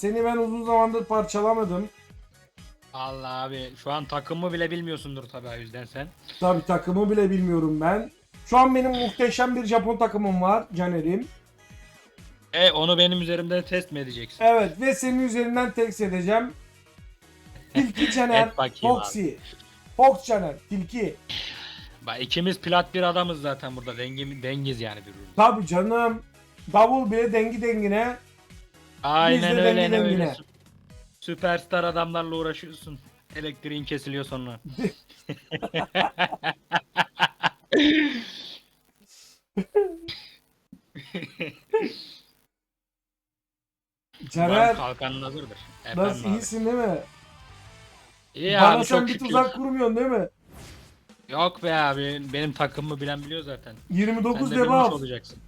Seni ben uzun zamandır parçalamadım. Allah abi şu an takımı bile bilmiyorsundur tabii o yüzden sen. Tabi takımı bile bilmiyorum ben. Şu an benim muhteşem bir Japon takımım var Caner'im. E onu benim üzerimde test mi edeceksin? Evet ve senin üzerinden test edeceğim. Tilki Caner, Et Foxy. Fox Caner, Tilki. Bak ikimiz plat bir adamız zaten burada. Dengim, dengiz yani birbirimiz. Tabi canım. Davul bile dengi dengine. Aynen de öyle öyle. Sü- Süperstar adamlarla uğraşıyorsun. Elektriğin kesiliyor sonra. Caner kalkanın hazırdır. Efendim nasıl abi. iyisin değil mi? İyi Bana abi sen çok bir şükür. tuzak kurmuyorsun değil mi? Yok be abi benim takımımı bilen biliyor zaten. 29 Sen de bilmiş debuff. olacaksın.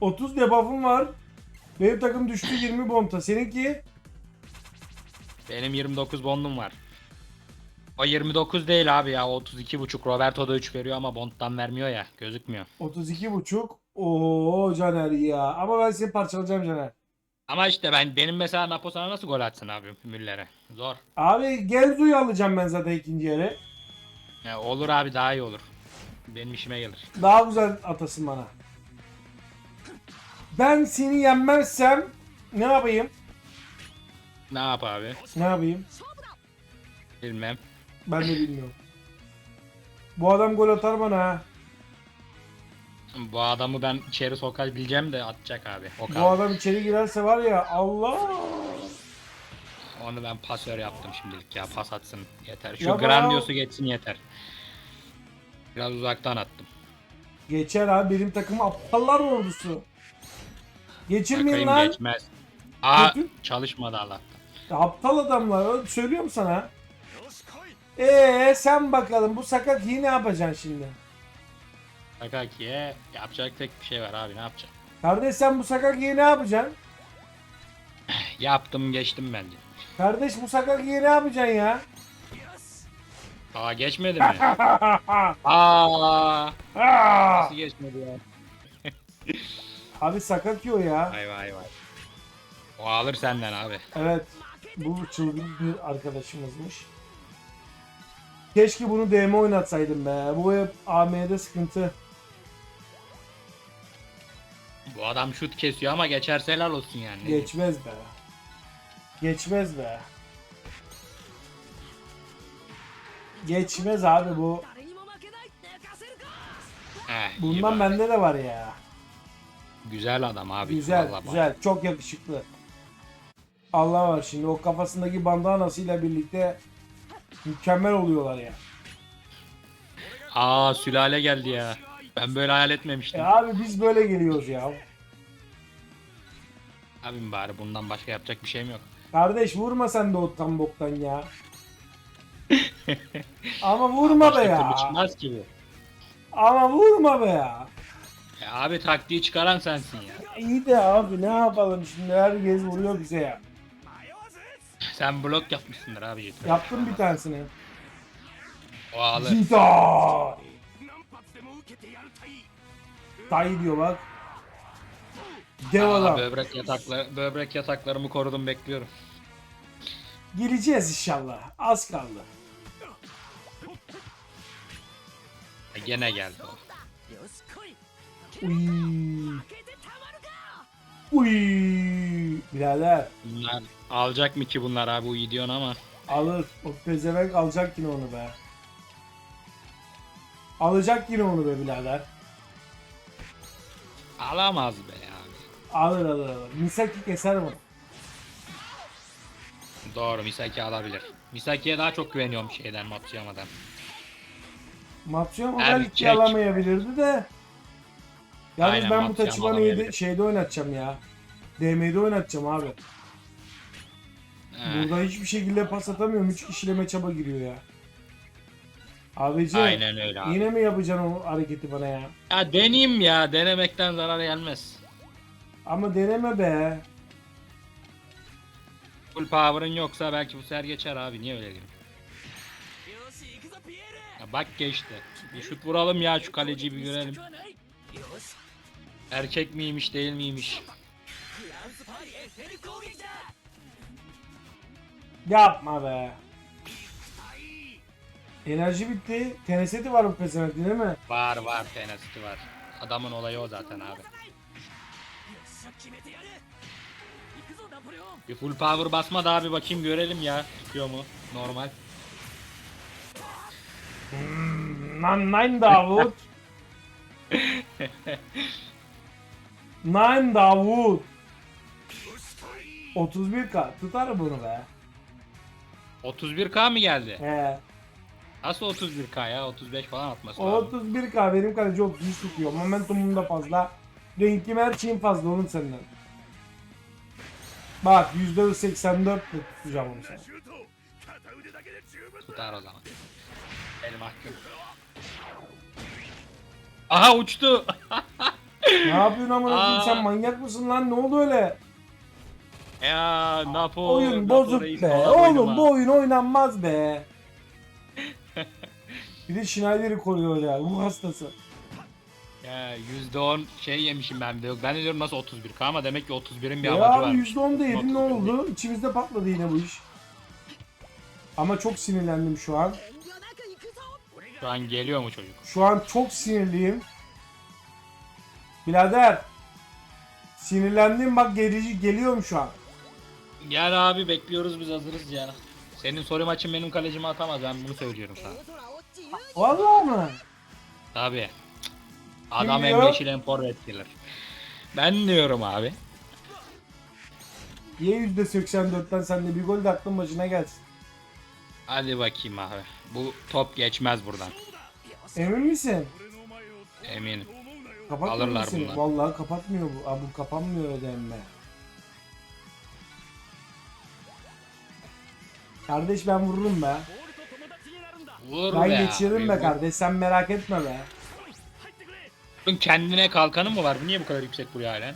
30 debuff'um var. Benim takım düştü 20 bonta. Seninki? Benim 29 bondum var. O 29 değil abi ya 32 buçuk. Roberto da 3 veriyor ama bondtan vermiyor ya gözükmüyor. 32 buçuk. Oo Caner ya. Ama ben seni parçalayacağım Caner. Ama işte ben benim mesela Napo sana nasıl gol atsın abi Müller'e? Zor. Abi Genzu'yu alacağım ben zaten ikinci yere. Ya olur abi daha iyi olur. Benim işime gelir. Daha güzel atasın bana. Ben seni yenmezsem ne yapayım? Ne yap abi? Ne yapayım? Bilmem. Ben de bilmiyorum. Bu adam gol atar bana ha. Bu adamı ben içeri sokabileceğim de atacak abi. O Bu adam içeri girerse var ya Allah. Onu ben pasör yaptım şimdilik ya pas atsın yeter. Şu Ya bana- Grandios'u geçsin yeter. Biraz uzaktan attım. Geçer abi benim takım aptallar ordusu. Geçirmeyin Bakayım lan. geçmez. Aa Kötü. çalışmadı Allah'tan. Ya Aptal adamlar. öyle Söylüyorum sana. Ee sen bakalım bu Sakaki'yi ne yapacaksın şimdi? Sakaki'ye yapacak tek bir şey var abi ne yapacak? Kardeş sen bu Sakaki'yi ne yapacaksın? Yaptım geçtim bence. Kardeş bu Sakaki'yi ne yapacaksın ya? Aa geçmedi mi? Aa Aa! nasıl geçmedi ya? Abi sakat yiyor ya. Vay vay vay. O alır senden abi. Evet. Bu çılgın bir arkadaşımızmış. Keşke bunu DM oynatsaydım be. Bu hep AM'de sıkıntı. Bu adam şut kesiyor ama geçerse helal olsun yani. Geçmez be. Geçmez be. Geçmez abi bu. Heh, iyi Bundan bende de var ya. Güzel adam abi. Güzel, vallahi bak. güzel. Çok yakışıklı. Allah var şimdi o kafasındaki bandanasıyla birlikte mükemmel oluyorlar ya. Aa sülale geldi ya. Ben böyle hayal etmemiştim. E abi biz böyle geliyoruz ya. Abim bari bundan başka yapacak bir şeyim yok. Kardeş vurma sen de o tam boktan ya. Ama vurma be Başka ya. türlü çıkmaz ki bu. Ama vurma be ya. E abi taktiği çıkaran sensin ya. İyi de abi ne yapalım şimdi herkes vuruyor bize ya. Sen blok yapmışsındır abi yeter. Yaptım bir tanesini. O. Zita. Dayı diyor bak. Dev Aa, adam. böbrek yatakları, böbrek yataklarımı korudum bekliyorum. Gireceğiz inşallah. Az kaldı. E, gene geldi o. Uy. Uy. Birader. Bunlar alacak mı ki bunlar abi uyu diyorsun ama. Alır. O pezevenk alacak yine onu be. Alacak yine onu be birader. Alamaz be abi. Alır alır alır. Misaki keser mi? Doğru Misaki alabilir. Misaki'ye daha çok güveniyorum şeyden Matsuyama'dan. Matsuyama belki alamayabilirdi de. Yalnız Aynen, ben bu Batman Taçibane'yi de- şeyde oynatacağım ya. DM'de oynatacağım abi. Ee, Burada hiçbir şekilde pas atamıyorum. Üç işleme çaba giriyor ya. Abici Aynen öyle abi. yine mi yapacaksın o hareketi bana ya? Ya deneyim ya. Denemekten zarar gelmez. Ama deneme be. Full power'ın yoksa belki bu sefer geçer abi. Niye öyle diyorsun? Ya bak geçti. Bir şut vuralım ya şu kaleciyi bir görelim. Erkek miymiş değil miymiş? Yapma be. Enerji bitti. Teneseti var bu pezevenk değil mi? Var var tenasiti var. Adamın olayı o zaten abi. Bir full power basma da abi bakayım görelim ya. Tutuyor mu? Normal. Hmm, Nan nein Davut. Nine Davut. 31k tutar bunu be. 31k mı geldi? He. Nasıl 31k ya? 35 falan atması o lazım. 31k benim kaleci 33 tutuyor. Momentumum da fazla. Renkim her şeyin fazla onun senden. Bak %84 tutacağım onu sana. Tutar o zaman. El mahkum. Aha uçtu. ne yapıyorsun amına koyayım sen manyak mısın lan ne oldu öyle? E, ya Napo. Oyun bozuk be. Oğlum bu oyun oynanmaz be. bir de Schneider'i koruyor ya. Ruh hastası. Ya %10 şey yemişim ben de yok. Ben de diyorum nasıl 31k ama demek ki 31'in bir ya amacı var. Ya %10 da yedin ne oldu? İçimizde patladı yine bu iş. Ama çok sinirlendim şu an. Şu an geliyor mu çocuk? Şu an çok sinirliyim. Birader. Sinirlendim bak gerici geliyorum şu an. Gel abi bekliyoruz biz hazırız ya. Senin soru maçın benim kalecime atamaz ben bunu söylüyorum sana. Vallahi mı? Tabi. Adam hem diyor? yeşil hem forvet gelir. Ben diyorum abi. Niye %84'ten sen de bir gol de aklın başına gelsin. Hadi bakayım abi. Bu top geçmez buradan. Emin misin? Eminim. Kapatmıyor Alırlar musun? bunlar. Vallahi kapatmıyor bu. Aa, bu kapanmıyor ödeme. Kardeş ben vururum be. Vur ben be geçiririm be abi. kardeş sen merak etme be. Bunun kendine kalkanı mı var? Niye bu kadar yüksek buraya halen?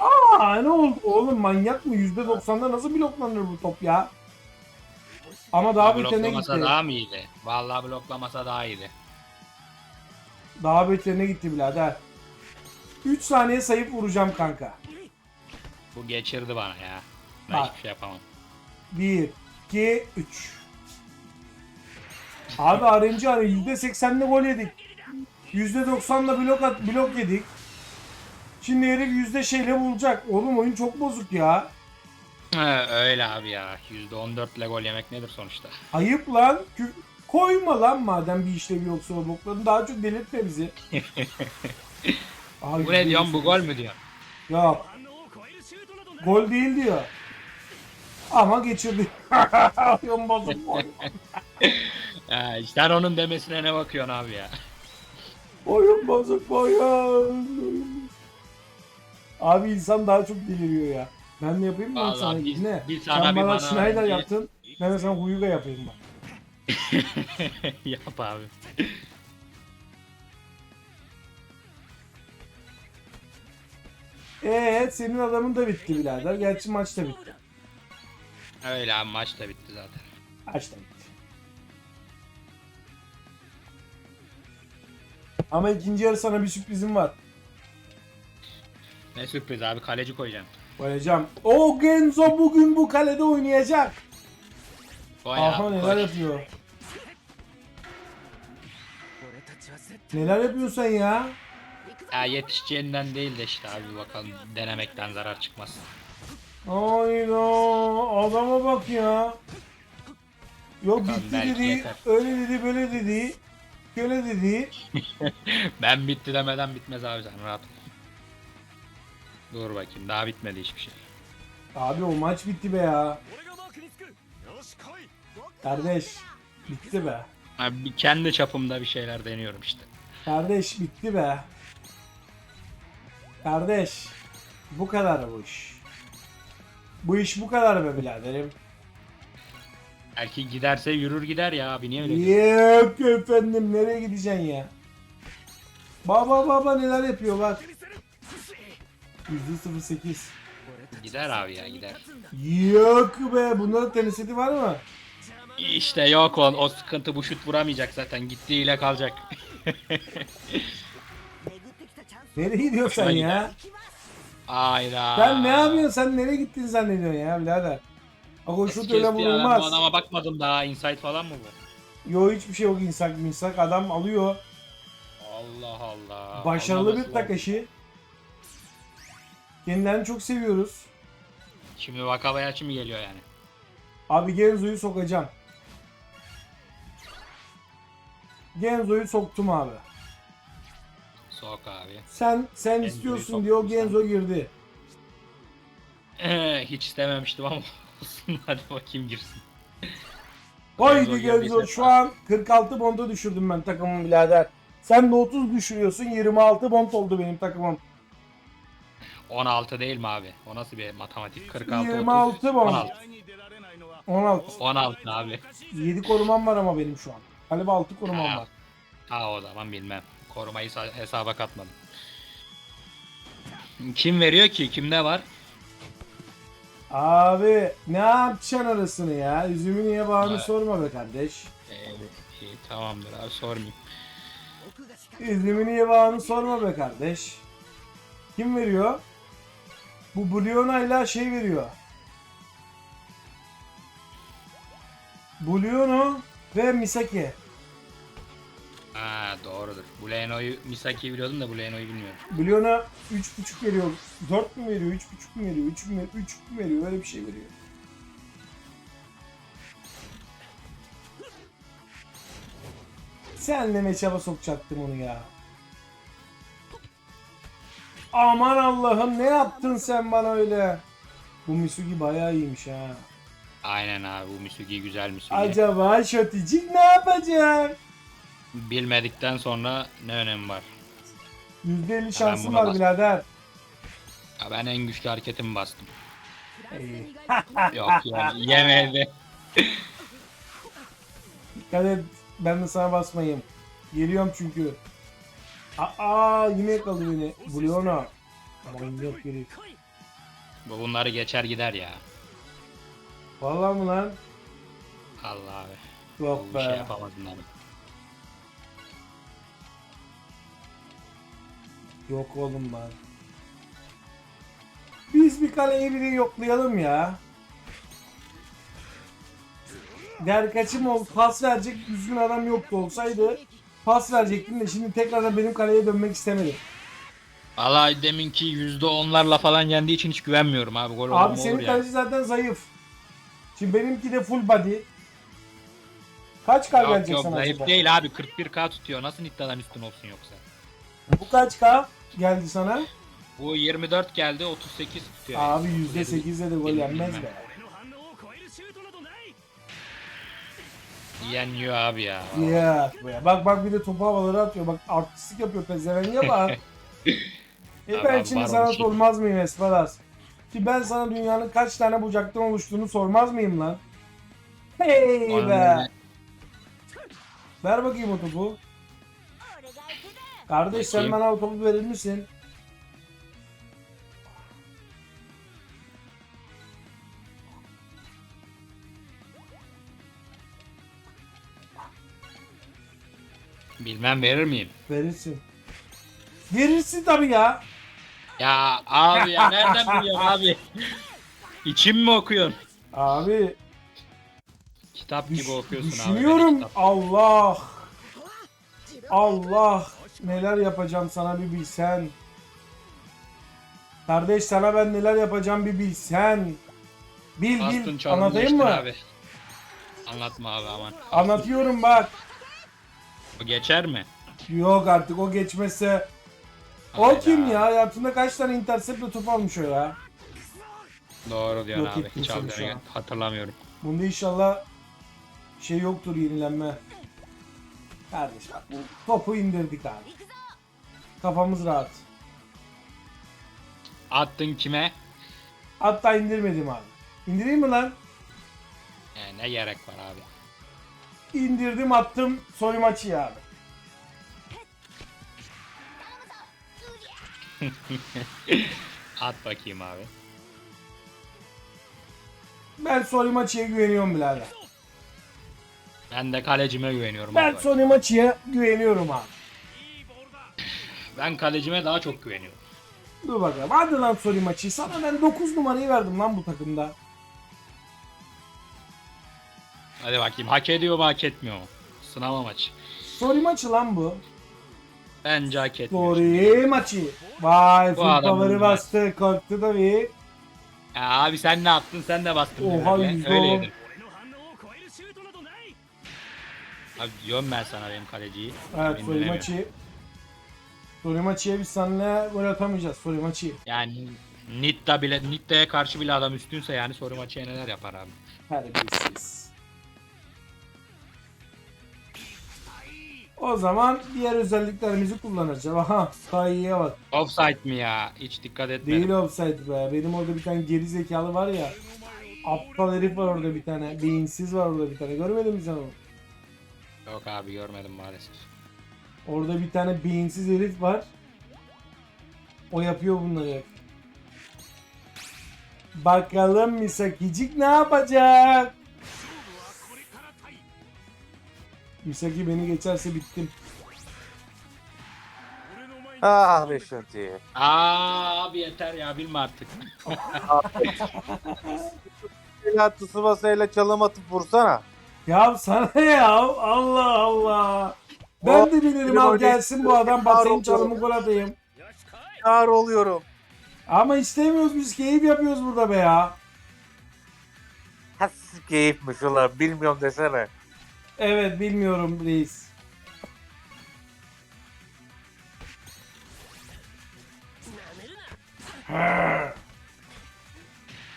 Aa ne oldu oğlum manyak mı? %90'da nasıl bloklanır bu top ya? Ama daha ötene gitti. Bloklamasa daha mı iyiydi? Vallahi bloklamasa daha iyiydi. Daha ötene gitti birader. 3 saniye sayıp vuracağım kanka. Bu geçirdi bana ya. Ben Bak. hiçbir şey yapamam. 1, 2, 3. Abi RNG hani %80'le gol yedik. %90'la blok at, blok yedik. Şimdi herif yüzde şeyle bulacak. Oğlum oyun çok bozuk ya. He, öyle abi ya. %14 ile gol yemek nedir sonuçta? Ayıp lan. Kü- Koyma lan madem bir işlevi yoksa o blokların. Daha çok delirtme bizi. Aha, Bu ne diyorsun bu gol mü diyor? Yok. Gol değil diyor. Ama geçirdi. Oyun bozuk gol. Ya onun demesine ne bakıyorsun abi ya? Oyun bozuk oyun. Abi insan daha çok deliriyor ya. Ben de yapayım mı sana bir- yine? bir sana Sen bir bana bana Schneider yaptın. Ben de sana Huyuga yapayım bak. Yap abi. Evet senin adamın da bitti birader. Gerçi maç da bitti. Öyle abi maç da bitti zaten. Maç da bitti. Ama ikinci yarı sana bir sürprizim var. Ne sürpriz abi kaleci koyacağım. Koyacağım. O Genzo bugün bu kalede oynayacak. Koy Aha abi, neler koy. yapıyor. Neler yapıyorsun sen ya? Ya yetişeceğinden değil de işte abi bakalım denemekten zarar çıkmaz. Hayda adama bak ya. Yok bitti dedi, yeter. öyle dedi, böyle dedi, şöyle dedi. ben bitti demeden bitmez abi sen rahat ol. Dur bakayım daha bitmedi hiçbir şey. Abi o maç bitti be ya. Kardeş bitti be. Abi kendi çapımda bir şeyler deniyorum işte. Kardeş bitti be. Kardeş bu kadar bu iş. Bu iş bu kadar be biraderim. Belki giderse yürür gider ya abi niye öyle diyorsun? Yok efendim nereye gideceksin ya? Baba baba neler yapıyor bak. %08. Gider abi ya gider. Yok be bunların teniseti var mı? İşte yok o, o sıkıntı bu şut vuramayacak zaten gittiğiyle kalacak. Nereye gidiyorsun sen Hoşuna ya? Ayda. Sen ne yapıyorsun? Sen nereye gittin zannediyorsun ya birader? Ako şu öyle vurulmaz. Bu adama bakmadım daha. Insight falan mı bu? Yo hiçbir şey yok insak minsak. Adam alıyor. Allah Allah. Başarılı Anlaması bir Takashi. Kendilerini çok seviyoruz. Şimdi Wakabayashi mi geliyor yani? Abi Genzo'yu sokacağım. Genzo'yu soktum abi. Sok abi. Sen sen Genzo'yu istiyorsun diye o Genzo girdi. Ee, hiç istememiştim ama olsun hadi bakayım girsin. Haydi Genzo Genzo şu an 46 bonda düşürdüm ben takımım birader. Sen de 30 düşürüyorsun 26 bond oldu benim takımım. 16 değil mi abi? O nasıl bir matematik? 46 26 mı? 16. 16. 16 abi. 7 korumam var ama benim şu an. Galiba 6 korumam Ha, var. Ha o zaman bilmem. Korumayı hesaba katmadım. Kim veriyor ki? Kimde var? Abi ne yapacaksın arasını ya? Üzümü niye bağını Evet. sorma be kardeş. Ee, iyi, tamamdır abi sormayayım. Üzümü niye bağını sorma be kardeş. Kim veriyor? Bu Buliona ile şey veriyor. Buliono ve Misaki. Ha doğrudur. Buleno'yu Misaki'yi biliyordum da Buleno'yu bilmiyorum. Bulyona 3.5 veriyor. 4 mü veriyor? 3.5 mü veriyor? 3 mü, 3 mü veriyor? Öyle bir şey veriyor. Senle ne çaba sokacaktım onu ya. Aman Allah'ım ne yaptın sen bana öyle? Bu Misugi bayağı iyiymiş ha. Aynen abi bu Misugi güzel Misugi. Acaba Şoticik ne yapacak? bilmedikten sonra ne önemi var? %50 şansın var birader. Ya ben en güçlü hareketimi bastım. Yok yani yemedi. Dikkat et ben de sana basmayayım. Geliyorum çünkü. Aa yine yakaladı beni. Buliona. Manyak herif. Bu bunları geçer gider ya. Vallahi mı lan? Allah abi. Yok Bu be. şey yapamaz bunları. Yok oğlum lan. Biz bir kaleyi biri yoklayalım ya. Der kaçım ol pas verecek düzgün adam yoktu olsaydı pas verecektim de şimdi tekrardan benim kaleye dönmek istemedim. Valla deminki %10'larla falan yendiği için hiç güvenmiyorum abi. Gol Abi senin kaleci zaten zayıf. Şimdi benimki de full body. Kaç K Yok gelecek yok sana zayıf acaba? değil abi 41k tutuyor. Nasıl iddiadan üstün olsun yoksa? Bu kaç K geldi sana? Bu 24 geldi 38 tutuyor. Abi %8'le de gol yenmez be. Yenmiyor abi ya. Ya bak bak bir de topu havalara atıyor. Bak artistik yapıyor pezevenge bak. e ben şimdi sana şey. sormaz mıyım Espadas? Ki ben sana dünyanın kaç tane bucaktan oluştuğunu sormaz mıyım lan? Hey Aynen be. öyle. Ver bakayım o topu. Kardeş sen Bakayım. bana o topu verir misin? Bilmem verir miyim? Verirsin. Verirsin tabii ya. Ya abi ya nereden biliyorsun abi? İçim mi okuyorsun? Abi Kitap gibi okuyorsun abi. düşünüyorum. kitap. Allah. Allah. Neler yapacağım sana bir bilsen. Kardeş sana ben neler yapacağım bir bilsen. Bil Bastın bil. Anlatayım mı? Abi. Anlatma abi aman. Anlatıyorum bak. O geçer mi? Yok artık o geçmezse. O Hayda. kim ya? Hayatında kaç tane interceptle top almış o ya? Doğru diyorsun Yok abi. Hiç seni aldığını şu an. hatırlamıyorum. Bunda inşallah şey yoktur yenilenme. Kardeş bak bu topu indirdik abi. Kafamız rahat. Attın kime? Hatta indirmedim abi. İndireyim mi lan? Yani ne gerek var abi? İndirdim attım soy maçı abi. At bakayım abi. Ben soy maçıya güveniyorum birader. Ben de kalecime güveniyorum Ben abi. maçıya güveniyorum abi. Ben kalecime daha çok güveniyorum. Dur bakalım. Hadi lan soru maçı. Sana ben 9 numarayı verdim lan bu takımda. Hadi bakayım hak ediyor mu hak etmiyor mu? Sınava maçı. Soru maçı lan bu. Bence hak etmiyor. Soru maçı. Vay bunlar. bastı. Korktu da bir. Ya abi sen ne yaptın? Sen de bastın. Oha, yüzde on. yedin. Abi diyorum ben sana benim kaleciyi. Evet Benim maçı. Soru maçıya biz seninle gol atamayacağız. Soru maçı. Yani Nitta bile Nitta'ya karşı bile adam üstünse yani soru maçıya neler yapar abi. Terbiyesiz. O zaman diğer özelliklerimizi kullanacağım. Aha Kayı'ya bak. Offside mi ya? Hiç dikkat etmedim. Değil offside be. Benim orada bir tane geri zekalı var ya. Aptal herif var orada bir tane. Beyinsiz var orada bir tane. Görmedin mi sen onu? Yok abi görmedim maalesef. Orada bir tane beyinsiz herif var. O yapıyor bunları hep. Bakalım Misakicik ne yapacak? Misaki beni geçerse bittim. Ah be şanti. Aa abi yeter ya bilme artık. Ela Tsubasa çalım atıp vursana. Ya sana ne ya? Allah Allah. Ben de bilirim al gelsin bu adam basayım Var çalımı gol atayım. Çağır oluyorum. Ama istemiyoruz biz keyif yapıyoruz burada be ya. Siz keyifmiş ulan bilmiyorum desene. Evet bilmiyorum reis.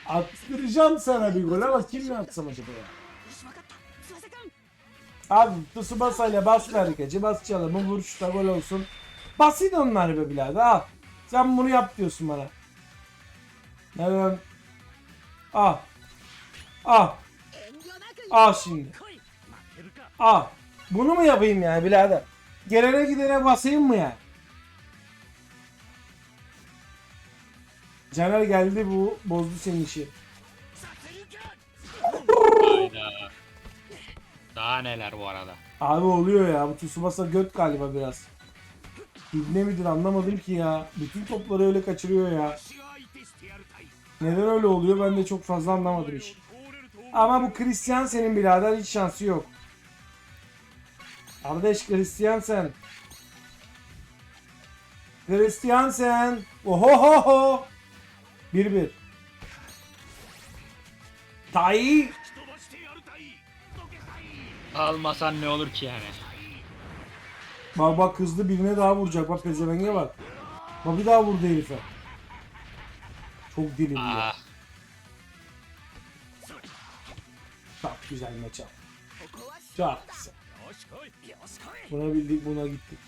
Attıracağım sana bir gol ama kimle atsam acaba ya? Abi Tsubasa ile bas merkeci, bas çalımı, vuruş da gol olsun. Basit onlar be birader. Al. Sen bunu yap diyorsun bana. Evet. Ah. Ah. Ah şimdi. Ah. Bunu mu yapayım yani birader? Gelene gidene basayım mı yani? Caner geldi bu bozdu senin işi. Daha neler bu arada. Abi oluyor ya. Bu Tsubasa göt galiba biraz. İbne midir anlamadım ki ya. Bütün topları öyle kaçırıyor ya. Neden öyle oluyor ben de çok fazla anlamadım hiç. Ama bu Christian senin birader hiç şansı yok. Kardeş Christian sen. Christian sen. Ohohoho. 1-1. Tai Almasan ne olur ki yani? Bak bak hızlı birine daha vuracak. Bak pezevenge bak. Bak bir daha vurdu herife. Çok dilim ya. Ah. Çap güzel maça. Çap. Buna bildik buna gittik.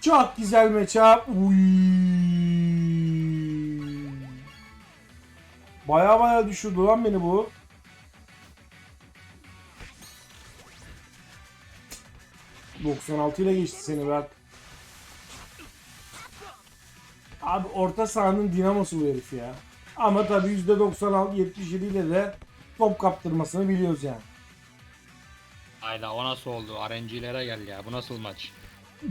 Çok güzel maça. Baya baya düşürdü lan beni bu. 96 ile geçti seni Berk. Abi orta sahanın dinamosu bu herif ya. Ama tabi %96-77 ile de top kaptırmasını biliyoruz yani. Hayda o nasıl oldu? RNG'lere gel ya. Bu nasıl maç?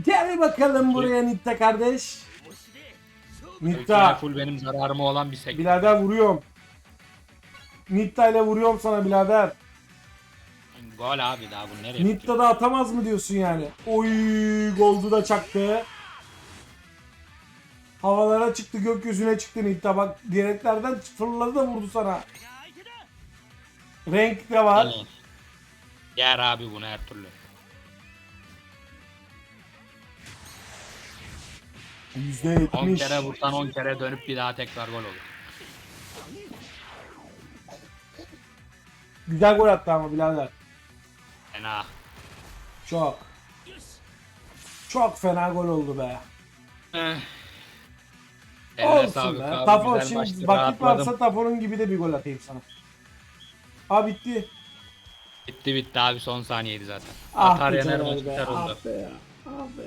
Gel bakalım buraya Nitta kardeş. Nitta. Full benim zararıma olan bir sekme. Birader vuruyorum. Nitta ile vuruyorum sana birader. Gol abi daha bu nereye? Nitta da atamaz mı diyorsun yani? Oy goldu da çaktı. Havalara çıktı gökyüzüne çıktı Nitta bak direklerden fırladı da vurdu sana. Renk de var. Evet. Yer abi bunu her türlü. Yüzde 10 kere vursan 10 kere dönüp bir daha tekrar gol olur. Güzel gol attı ama birader. Fena. Çok. Çok fena gol oldu be. Eh. Eline Olsun sağlık be. abi, güzel şimdi vakit rahatladım. varsa Tafo'nun gibi de bir gol atayım sana. Ha bitti. Bitti bitti abi son saniyeydi zaten. Ah Atar be yener Caner maç be. biter oldu. Ah be ya. Ah be.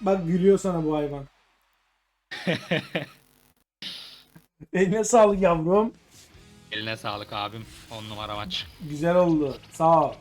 Bak gülüyor sana bu hayvan. Eline sağlık yavrum. Eline sağlık abim. 10 numara maç. Güzel oldu. Sağ ol.